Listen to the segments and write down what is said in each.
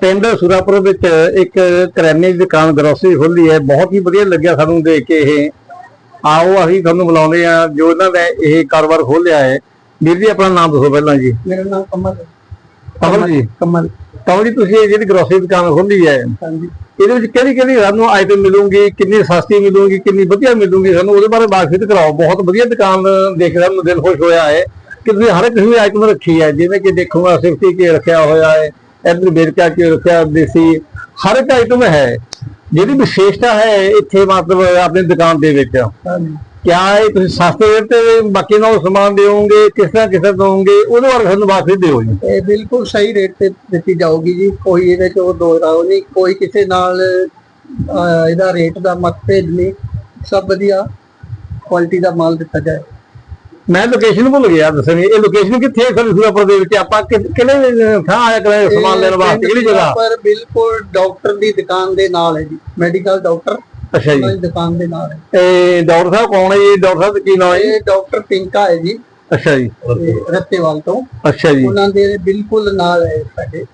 ਪਿੰਡ ਸੁਰਾਪੁਰ ਵਿੱਚ ਇੱਕ ਕਰਿਆਨੇ ਦੀ ਦੁਕਾਨ ਗਰੋਸਰੀ ਖੋਲੀ ਹੈ। ਬਹੁਤ ਹੀ ਵਧੀਆ ਲੱਗਿਆ ਸਾਨੂੰ ਦੇਖ ਕੇ ਇਹ। ਆਓ ਅਸੀਂ ਤੁਹਾਨੂੰ ਬੁਲਾਉਂਦੇ ਆ ਜੋ ਇਹਨਾਂ ਨੇ ਇਹ ਕਾਰੋਬਾਰ ਖੋਲਿਆ ਹੈ। ਵੀਰ ਜੀ ਆਪਣਾ ਨਾਮ ਦੱਸੋ ਪਹਿਲਾਂ ਜੀ। ਮੇਰਾ ਨਾਮ ਕਮਲ। ਕਮਲ ਜੀ। ਕਮਲ। ਕਮਲ ਜੀ ਤੁਸੀਂ ਇਹ ਜਿਹੜੀ ਗਰੋਸਰੀ ਦੁਕਾਨ ਖੋਲੀ ਹੈ ਹਾਂਜੀ। ਇਹਦੇ ਵਿੱਚ ਕਿਹੜੀ ਕਿਹੜੀ ਸਾਨੂੰ ਆਈਟਮ ਮਿਲੂਗੀ ਕਿੰਨੀ ਸਸਤੀ ਮਿਲੂਗੀ ਕਿੰਨੀ ਵਧੀਆ ਮਿਲੂਗੀ ਸਾਨੂੰ ਉਹਦੇ ਬਾਰੇ ਬਾਤਚੀਤ ਕਰਾਓ। ਬਹੁਤ ਵਧੀਆ ਦੁਕਾਨ ਦੇਖ ਕੇ ਸਾਨੂੰ ਦਿਲ ਖੁਸ਼ ਹੋਇਆ ਹੈ ਕਿ ਤੁਸੀਂ ਹਰ ਇੱਕ ਆਈਟਮ ਰੱਖੀ ਹੈ। ਜਿਵੇਂ ਕਿ ਦੇਖੂਗਾ ਕੇ ਰੱਖਿਆ ਹੋਇਆ ਹੈ। ਇੱਧਰ ਬੇਰਕਾ ਕੇ ਰੱਖਿਆ ਦੇਸੀ ਹਰ ਇੱਕ ਆਈਟਮ ਹੈ। ਜਿਹੜੀ ਵਿਸ਼ੇਸ਼ਤਾ ਹੈ ਇੱਥੇ ਮਤਲਬ ਆਪਣੀ ਦੁਕਾਨ ਦੇ ਵਿੱਚ। ਕਿਆ ਇਹ ਤੁਸੀਂ ਸਸਤੇ ਰੇਟ ਤੇ ਬਾਕੀ ਨਾਲ ਸਮਾਨ ਦਿਓਗੇ ਕਿਸ ਤਰ੍ਹਾਂ ਕਿਸ ਤਰ੍ਹਾਂ ਦੋਗੇ ਉਹਦੇ ਬਾਰੇ ਸਾਨੂੰ ਬਾਤਚੀਤ ਦਿਓ ਜੀ। ਇਹ ਬਿਲਕੁਲ ਸਹੀ ਰੇਟ ਤੇ ਦਿੱਤੀ ਜਾਊਗੀ ਜੀ। ਕੋਈ ਇਹਦੇ ਚ ਉਹ ਦੋ ਰਾਓ ਨਹੀਂ ਕੋਈ ਕਿਸੇ ਨਾਲ ਇਹਦਾ ਰੇਟ ਦਾ ਮਤਭੇਦ ਨਹੀਂ। ਸਭ ਵਧੀਆ ਕੁਆਲਿਟੀ ਦਾ ਮਾਲ ਦਿੱਤਾ ਜਾਏ। ਮੈਂ ਲੋਕੇਸ਼ਨ ਭੁੱਲ ਗਿਆ ਦੱਸਣੀ ਇਹ ਲੋਕੇਸ਼ਨ ਕਿੱਥੇ ਹੈ? ਸਰ ਸੁਰਾਪੁਰ ਦੇ ਵਿੱਚ ਆਪਾਂ ਕਿ- ਕਿਹੜੇ ਥਾਂ ਆਇਆ ਕਰੇ ਸਮਾਨ ਲੈਣ ਵਾਸਤੇ? ਕਿਹੜੀ ਜਗ੍ਹਾ? ਪਰ ਬਿਲਕੁਲ ਡਾਕਟਰ ਦੀ ਦੁਕਾਨ ਦੇ ਨਾਲ ਹੈ ਜੀ। ਮੈਡੀਕਲ ਡਾਕਟਰ ਅੱਛਾ ਜੀ। ਉਹਨਾਂ ਦੀ ਦੁਕਾਨ ਦੇ ਨਾਲ ਹੈ। ਇਹ ਡਾਕਟਰ ਸਾਹਿਬ ਕੌਣ ਹੈ ਜੀ? ਡਾਕਟਰ ਸਾਹਿਬ ਦਾ ਕੀ ਨਾਮ ਹੈ ਜੀ? ਇਹ ਡਾਕਟਰ ਪਿੰਕਾ ਹੈ ਜੀ। ਅੱਛਾ ਜੀ। ਰੱਤੇਵਾਲ ਤੋਂ। ਅੱਛਾ ਜੀ। ਉਹਨਾਂ ਦੇ ਬਿਲਕੁਲ ਨਾਲ ਹੈ ਸਾਡੇ।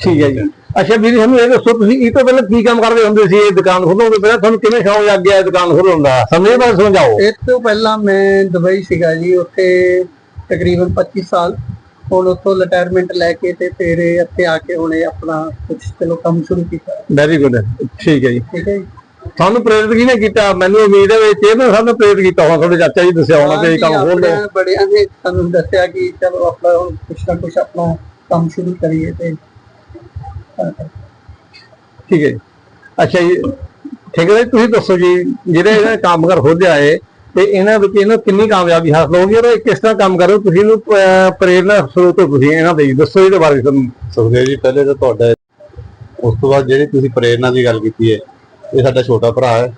ਠੀਕ ਹੈ ਜੀ। ਅੱਛਾ ਵੀਰ ਸਾਨੂੰ ਇਹ ਦੱਸੋ ਤੁਸੀਂ ਇਹ ਤੋਂ ਪਹਿਲਾਂ ਕੀ ਕੰਮ ਕਰਦੇ ਹੁੰਦੇ ਸੀ ਇਹ ਦੁਕਾਨ ਖੋਲ੍ਹਣ ਤੋਂ ਪਹਿਲਾਂ? ਤੁਹਾਨੂੰ ਕਿਵੇਂ ਸ਼ੌਕ ਲੱਗ ਗਿਆ ਇਹ ਦੁਕਾਨ ਖੋਲ੍ਹਣ ਦਾ? ਇਹ ਬਾਰੇ ਸਮਝਾਓ। ਇਸ ਤੋਂ ਪਹਿਲਾਂ ਮੈਂ ਦੁਬਈ ਸੀਗਾ ਜੀ ਉੱਥੇ ਤਕਰੀਬਨ 25 ਸਾਲ। ਹੁਣ ਉੱਥੋਂ ਰਿਟਾਇਰਮੈਂਟ ਲੈ ਕੇ ਤੇ ਫਿਰ ਇੱਥੇ ਆ ਕੇ ਹੁਣ ਆਪਣਾ ਕੁਝ ਚਲੋ ਕੰਮ ਸ਼ੁਰੂ ਕੀਤਾ। ਵੈਰੀ ਗੁੱਡ ਠੀਕ ਹੈ ਜੀ। ਠੀਕ ਹੈ ਜੀ। ਤੁਹਾਨੂੰ ਪ੍ਰੇਰਿਤ ਕਿਹਨੇ ਕੀਤਾ? ਮੈਨੂੰ ਉਮੀਦ ਹੈ ਵੀ ਇਹ ਤਾਂ ਸਾਨੂੰ ਪ੍ਰੇਰਿਤ ਕੀਤਾ ਹੋਣਾ ਤੁਹਾਡੇ ਚਾਚਾ ਜੀ ਦੱਸਿਆ ਹੋਣਾ ਤੇ ਇਹ ਕੰਮ ਖੋਲ ਲਓ ਆਪਣੇ ਬੜਿਆਂ ਨੇ ਸਾਨੂੰ ਦੱਸਿਆ ਕਿ ਚਲੋ ਆਪਣਾ ਕੁਛ ਨਾ ਕੁਛ ਆਪਣਾ ਕੰਮ ਸ਼ੁਰੂ ਕਰੀਏ ਤੇ ਠੀਕ ਹੈ ਜੀ। ਅੱਛਾ ਜੀ ਠੀਕ ਹੈ ਤੁਸੀਂ ਦੱਸੋ ਜੀ ਜਿਹੜੇ ਇਹਨਾਂ ਕੰਮ ਕਰ ਖੋਲਿਆ ਹੈ ਤੇ ਇਹਨਾਂ ਵਿੱਚ ਇਹਨਾਂ ਕਿੰਨੀ ਕਾਮਯਾਬੀ ਹਾਸਲ ਹੋਗੀ ਔਰ ਕਿਸ ਤਰ੍ਹਾਂ ਕੰਮ ਕਰ ਤੁਸੀਂ ਇਹਨੂੰ ਅਹ, ਸਰੋਤ ਤੁਸੀਂ ਇਹਨਾਂ ਦੇ ਦੱਸੋ ਇਹਦੇ ਬਾਰੇ ਤੁਹਾਨੂੰ ਸੁਖਦੇਵ ਜੀ ਪਹਿਲੇ ਤਾਂ ਤੁਹਾਡਾ ਉਸ ਤੋਂ ਬਾਅਦ ਜਿਹੜੀ ਤੁਸੀਂ ਪ੍ਰੇਰਣਾ ਦੀ ਗੱਲ ਕੀਤੀ ਹੈ ਇਹ ਸਾਡਾ ਛੋਟਾ ਭਰਾ ਹੈ।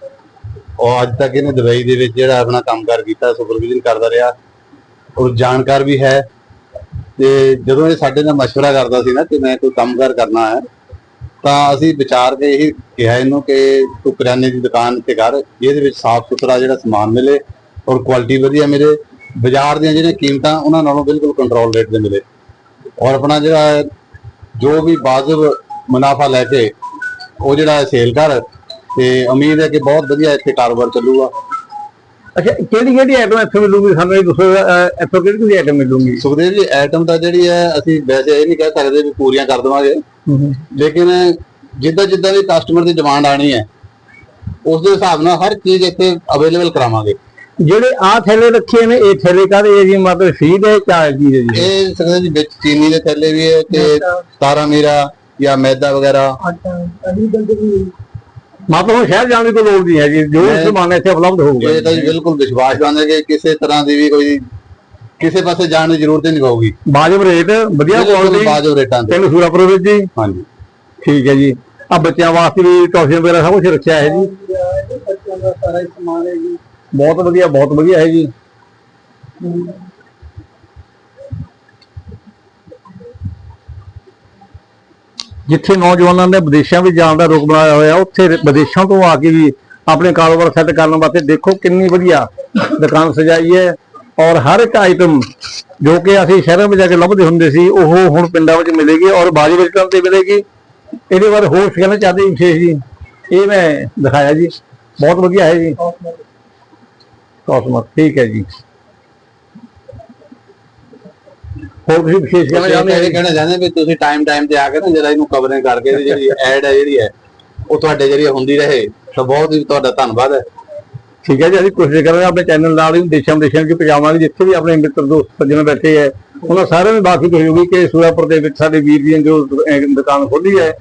ਔਰ ਅੱਜ ਤੱਕ ਇਹਨੇ ਦੁਬਈ ਦੇ ਵਿੱਚ ਜਿਹੜਾ ਆਪਣਾ ਕੰਮਕਾਰ ਕੀਤਾ ਸੁਪਰਵਿਜ਼ਨ ਕਰਦਾ ਰਿਹਾ। ਔਰ ਜਾਣਕਾਰ ਵੀ ਹੈ। ਤੇ ਜਦੋਂ ਇਹ ਸਾਡੇ ਨਾਲ ਮਸ਼ਵਰਾ ਕਰਦਾ ਸੀ ਨਾ ਕਿ ਮੈਂ ਕੋਈ ਕੰਮਕਾਰ ਕਰਨਾ ਹੈ, ਤਾਂ ਅਸੀਂ ਵਿਚਾਰ ਕੇ ਇਹ ਕਿਹਾ ਇਹਨੂੰ ਕਿ ਤੂੰ ਕਰਿਆਨੇ ਦੀ ਦੁਕਾਨ ਤੇ ਕਰ ਜਿਹਦੇ ਵਿੱਚ ਸਾਫ਼ ਸੁਥਰਾ ਜਿਹੜਾ ਸਮਾਨ ਮਿਲੇ ਔਰ ਕੁਆਲਿਟੀ ਵਧੀਆ ਮਿਲੇ, ਬਾਜ਼ਾਰ ਦੀਆਂ ਜਿਹੜੀਆਂ ਕੀਮਤਾਂ ਉਹਨਾਂ ਨਾਲੋਂ ਬਿਲਕੁਲ ਕੰਟਰੋਲ ਰੇਟ ਤੇ ਮਿਲੇ। ਔਰ ਆਪਣਾ ਜਿਹੜਾ ਜੋ ਵੀ ਵਾਜਬ ਮੁਨਾਫਾ ਲੈ ਕੇ ਉਹ ਜਿਹੜਾ ਸੇਲ ਕਰ, ਤੇ ਉਮੀਦ ਹੈ ਕਿ ਬਹੁਤ ਵਧੀਆ ਇੱਥੇ ਕਾਰੋਬਾਰ ਚੱਲੂਗਾ। ਅੱਛਾ ਕਿਹੜੀ ਕਿਹੜੀ ਆਈਟਮ ਇੱਥੇ ਮਿਲੂਗੀ? ਸਾਨੂੰ ਇਹ ਦੱਸੋ ਅਹ, ਇੱਥੋਂ ਕਿਹੜੀ ਕਿਹੜੀ ਆਈਟਮ ਮਿਲੂਗੀ? ਸੁਖਦੇਵ ਜੀ ਆਈਟਮ ਤਾਂ ਜਿਹੜੀ ਹੈ ਅਸੀਂ ਵੈਸੇ ਇਹ ਨਹੀਂ ਕਹਿ ਸਕਦੇ ਵੀ ਪੂਰੀਆਂ ਕਰ ਦੇਵਾਂਗੇ। ਲੇਕਿਨ ਜਿੱਦਾਂ ਜਿੱਦਾਂ ਵੀ ਕਸਟਮਰ ਦੀ ਡਿਮਾਂਡ ਆਣੀ ਹੈ ਉਸ ਦੇ ਹਿਸਾਬ ਨਾਲ ਹਰ ਚੀਜ਼ ਇੱਥੇ ਅਵੇਲੇਬਲ ਕਰਾਵਾਂਗੇ। ਜਿਹੜੇ ਆ ਥੈਲੇ ਰੱਖੇ ਨੇ ਇਹ ਥੈਲੇ ਕਾਹਦੇ ਹੈ ਜੀ? ਮਤਲਬ ਫੀਡ ਹੈ ਚਾਹ ਕੀ ਹੈ ਜੀ? ਇਹ ਸੁਖਦੇਵ ਜੀ ਵਿੱਚ ਚੀਨੀ ਦੇ ਥੈਲੇ ਵੀ ਹੈ ਤੇ ਤਾਰਾ ਮੀਰਾ ਜਾਂ ਮੈਦਾ ਵਗੈਰਾ। ਆਟਾ ਅਲੀ ਗੰਦਗੀ ਮਤਲਬ ਸ਼ਹਿਰ ਜਾਣ ਦੀ ਕੋਈ ਲੋੜ ਨਹੀਂ ਹੈ ਜੀ ਜੋ ਮੈਂ- ਸਮਾਨ ਇੱਥੇ ਉਪਲਬਧ ਹੋਊਗਾ। ਇਹ ਤਾਂ ਜੀ ਬਿਲਕੁਲ ਵਿਸ਼ਵਾਸ ਹੈ ਕਿ ਕਿਸੇ ਤਰ੍ਹਾਂ ਦੀ ਵੀ ਕੋਈ ਕਿਸੇ ਪਾਸੇ ਜਾਣ ਦੀ ਜ਼ਰੂਰਤ ਹੀ ਨਹੀਂ ਪਊਗੀ। ਬਾਜਬ ਰੇਟ ਵਧੀਆ ਬਿਲਕੁਲ ਕੁਆਲਿਟੀ ਵਾਜਬ ਰੇਟਾਂ ਤੇ ਪਿੰਡ ਸੂਰਾਪੁਰ ਵਿੱਚ ਜੀ। ਹਾਂਜੀ। ਠੀਕ ਹੈ ਜੀ। ਆ ਬੱਚਿਆਂ ਵਾਸਤੇ ਵੀ ਟੌਫੀਆਂ ਵਗੈਰਾ ਸਭ ਕੁਝ ਰੱਖਿਆ ਹੈ ਜੀ। ਬੱਚਿਆਂ ਦਾ ਸਾਰਾ ਹੀ ਸਮਾਨ ਹੈ ਜੀ। ਬਹੁਤ ਵਧੀਆ ਬਹੁਤ ਵਧੀਆ ਹੈ ਜੀ। ਜਿੱਥੇ ਨੌਜਵਾਨਾਂ ਨੇ ਵਿਦੇਸ਼ਾਂ ਵਿੱਚ ਜਾਣ ਦਾ ਰੁਖ ਬਣਾਇਆ ਹੋਇਆ ਉੱਥੇ ਵਿਦੇਸ਼ਾਂ ਤੋਂ ਆ ਕੇ ਵੀ ਆਪਣੇ ਕਾਰੋਬਾਰ ਸੈੱਟ ਕਰਨ ਵਾਸਤੇ ਦੇਖੋ ਕਿੰਨੀ ਵਧੀਆ ਦੁਕਾਨ ਸਜਾਈ ਹੈ ਔਰ ਹਰ ਇੱਕ ਆਈਟਮ ਜੋ ਕਿ ਅਸੀਂ ਸ਼ਹਿਰਾਂ ਵਿੱਚ ਜਾ ਕੇ ਲੱਭਦੇ ਹੁੰਦੇ ਸੀ ਉਹ ਹੁਣ ਪਿੰਡਾਂ ਵਿੱਚ ਮਿਲੇਗੀ ਔਰ ਬਾਜੀ ਵਿੱਚ ਤੇ ਮਿਲੇਗੀ। ਇਹਦੇ ਬਾਰੇ ਹੋਰ ਕਹਿਣਾ ਚਾਹਦੇ ਵਿਸ਼ੇਸ਼ ਜੀ? ਇਹ ਮੈਂ ਦਿਖਾਇਆ ਜੀ। ਬਹੁਤ ਵਧੀਆ ਹੈ ਜੀ। ਕਾਸਮਤ ਠੀਕ ਹੈ ਜੀ। ਹੋਰ ਤੁਸੀਂ ਵਿਸ਼ੇਸ਼ ਕਹਿਣਾ ਚਾਹੁੰਦੇ ਇਹ ਹੋ ਕਹਿਣਾ ਚਾਹੁੰਦੇ ਵੀ ਤੁਸੀਂ ਟਾਈਮ ਟਾਈਮ ਤੇ ਆ ਕੇ ਨਾ ਜਰਾ ਇਹਨੂੰ ਕਵਰਿੰਗ ਕਰਕੇ ਇਹਦੀ ਜਿਹੜੀ ਐਡ ਹੈ ਜਿਹੜੀ ਹੈ ਉਹ ਤੁਹਾਡੇ ਜਿਹੜੀ ਹੁੰਦੀ ਰਹੇ ਤਾਂ ਬਹੁਤ ਹੀ ਤੁਹਾਡਾ ਧੰਨਵਾਦ ਹੈ। ਠੀਕ ਹੈ ਜੀ ਅਸੀਂ ਕੋਸ਼ਿਸ਼ ਕਰਾਂਗੇ ਆਪਣੇ ਚੈਨਲ ਨਾਲ ਹੀ ਦੇਸ਼ਾਂ ਵਿਦੇਸ਼ਾਂ ਵਿੱਚ ਪਹੁੰਚਾਵਾਂਗੇ ਜਿੱਥੇ ਵੀ ਆਪਣੇ ਮਿੱਤਰ ਦੋਸਤ ਸੱਜਣ ਬੈਠੇ ਹੈ ਉਹਨਾਂ ਸਾਰਿਆਂ ਨੂੰ ਬਾਕੀ ਹੋਊਗੀ ਕਿ ਸੂਰਾਪੁਰ ਦੇ ਵਿੱਚ ਸਾਡੇ ਵੀਰ ਜੀ ਜੋ ਦੁਕਾਨ ਖੋਲੀ ਹੈ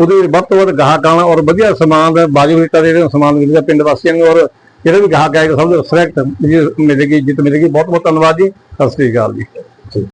ਉਹਦੇ ਵਿੱਚ ਵੱਧ ਤੋਂ ਵੱਧ ਗਾਹਕ ਆਉਣ ਔਰ ਵਧੀਆ ਸਮਾਨ ਬਾਜੂ ਰੇਟਾਂ ਦੇ ਜਿਹੜੇ ਸਮਾਨ ਮਿਲਦਾ ਪਿੰਡ ਵਾਸੀਆਂ ਨੂੰ ਔਰ ਜਿਹੜੇ ਵੀ ਗਾਹਕ ਆਏਗਾ ਸਭ ਨੂੰ ਰਿਸਪੈਕਟ ਮਿਲੇਗੀ ਇੱਜ਼ਤ ਮਿਲੇਗੀ ਬਹੁਤ ਬਹੁਤ ਧੰਨਵਾਦ ਜੀ ਸਤਿ ਸ੍ਰੀ ਅਕਾਲ ਜੀ।